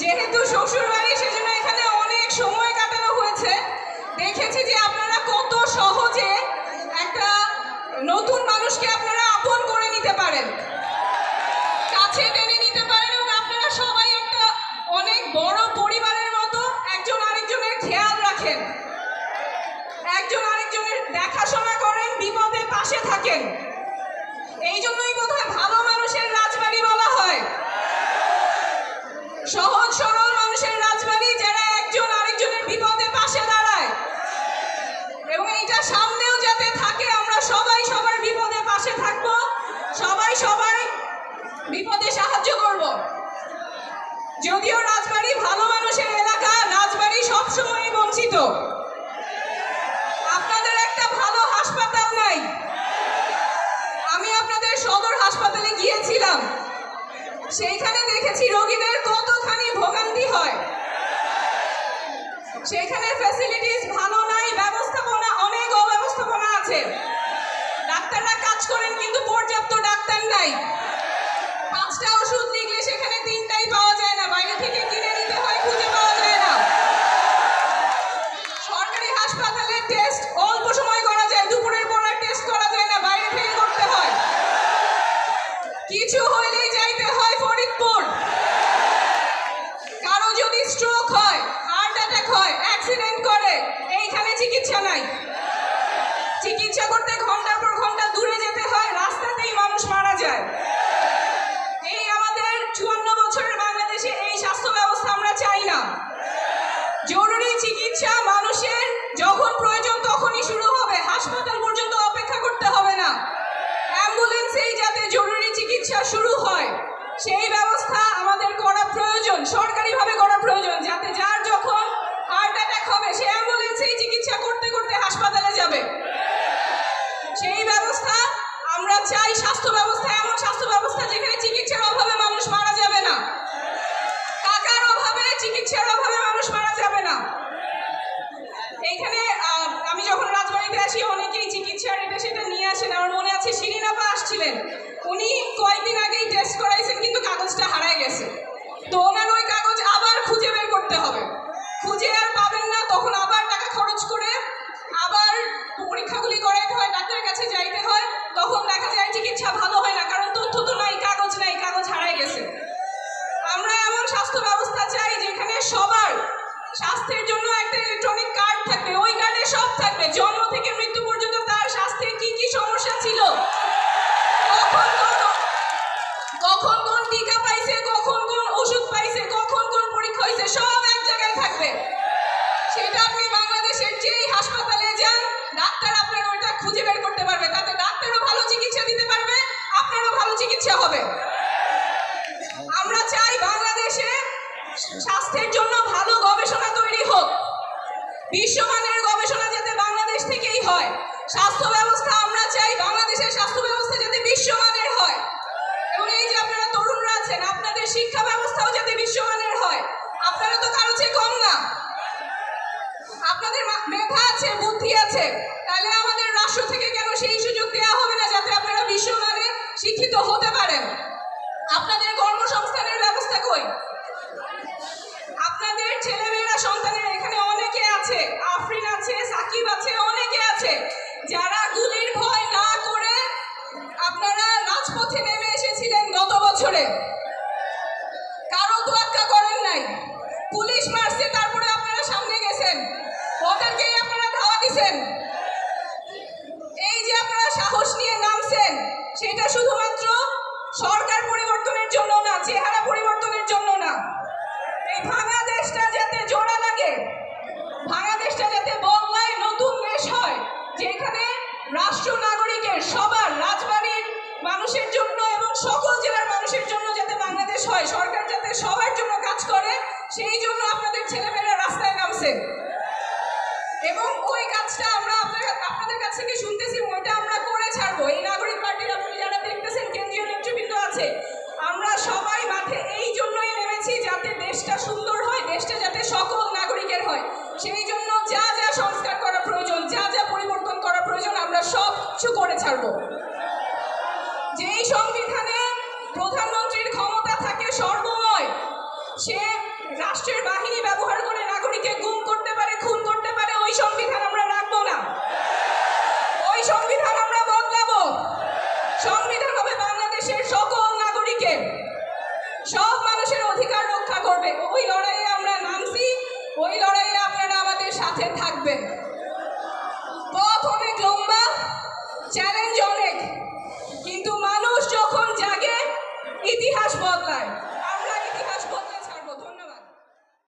যেহেতু শ্বশুর বাড়ি সেজন্য এখানে অনেক সময় কাটানো হয়েছে। দেখেছি যে আপনারা কত সহজে আপনাদের একটা ভালো হাসপাতাল নাই। আমি আপনাদের সদর হাসপাতালে গিয়েছিলাম। সেইখানে দেখেছি রোগীদের কতখানি ভোগান্তি হয়। সেখানে ফ্যাসিলিটিস ভালো নাই, ব্যবস্থাপনা অনেক অব্যবস্থাপনা আছে। ডাক্তাররা কাজ করেন কিন্তু পর্যাপ্ত ডাক্তার নাই। চিকিৎসা করতে ঘণ্টার চিকিৎসা ভালো হয় না, কারণ তথ্য তো নাই, কাগজ নাই, কাগজ হারায় গেছে। আমরা এমন স্বাস্থ্য ব্যবস্থা চাই যেখানে সবার স্বাস্থ্যের জন্য একটা ইলেকট্রনিক কার্ড থাকবে, ওই কার্ডে সব থাকবে, জন্ম থেকে মৃত্যু পর্যন্ত তার স্বাস্থ্যের কি কি সমস্যা ছিল? কখন কোন কখন কোন টিকা পাইছে, কখন কোন ওষুধ পাইছে, কখন কোন পরীক্ষা হয়েছে সব এক জায়গায় থাকবে। সেটা আপনি বাংলাদেশের যেই হাসপাতালে যান, ডাক্তার আপনার ওইটা খুঁজে বের করতে পারবে, তাতে ডাক্তারও ভালো চিকিৎসা দিতে পারবে আপনারও ভালো চিকিৎসা হবে। আমরা চাই বাংলাদেশে স্বাস্থ্যের জন্য ভালো গবেষণা তৈরি হোক। বিশ্বমানের গবেষণা যাতে বাংলাদেশ থেকেই হয়। স্বাস্থ্য ব্যবস্থা, আমরা চাই বাংলাদেশের স্বাস্থ্য ব্যবস্থা যাতে বিশ্বমানের হয়। এবং এই যে আপনারা তরুণরা আছেন, আপনাদের শিক্ষা ব্যবস্থাও যাতে বিশ্বমানের হয়। আপনারা তো কারও চেয়ে কম না। আপনাদের মেধা আছে, বুদ্ধি আছে তাহলে আমাদের রাষ্ট্র থেকে কেন সেই সুযোগ দেওয়া হবে না যাতে আপনারা বিশ্বমানে শিক্ষিত হতে পারেন আপনাদের কর্মসংস্থানের ব্যবস্থা কই? আপনাদের ছেলেমেয়েরা, সন্তানের এখানে অনেকে আছে, আফরিন আছে, সাকিব আছে, অনেকে আছে, যারা গুলির ভয় না করে আপনারা রাজপথে নেমে এসেছিলেন গত বছরে। কারও তোয়াক্কা করেন নাই। পুলিশ মারছে, তারপরে আপনারা সামনে গেছেন। ওদেরকেই আপনারা ধাওয়া দিছেন। যেই সংবিধানে প্রধানমন্ত্রীর ক্ষমতা থাকে, সর্বময়, সে রাষ্ট্রের বাহিনী ব্যবহার করে নাগরিককে গুম করতে পারে, খুন করতে পারে, ওই সংবিধান আমরা রাখব না। ওই সংবিধান আমরা চ্যালেঞ্জ অনেক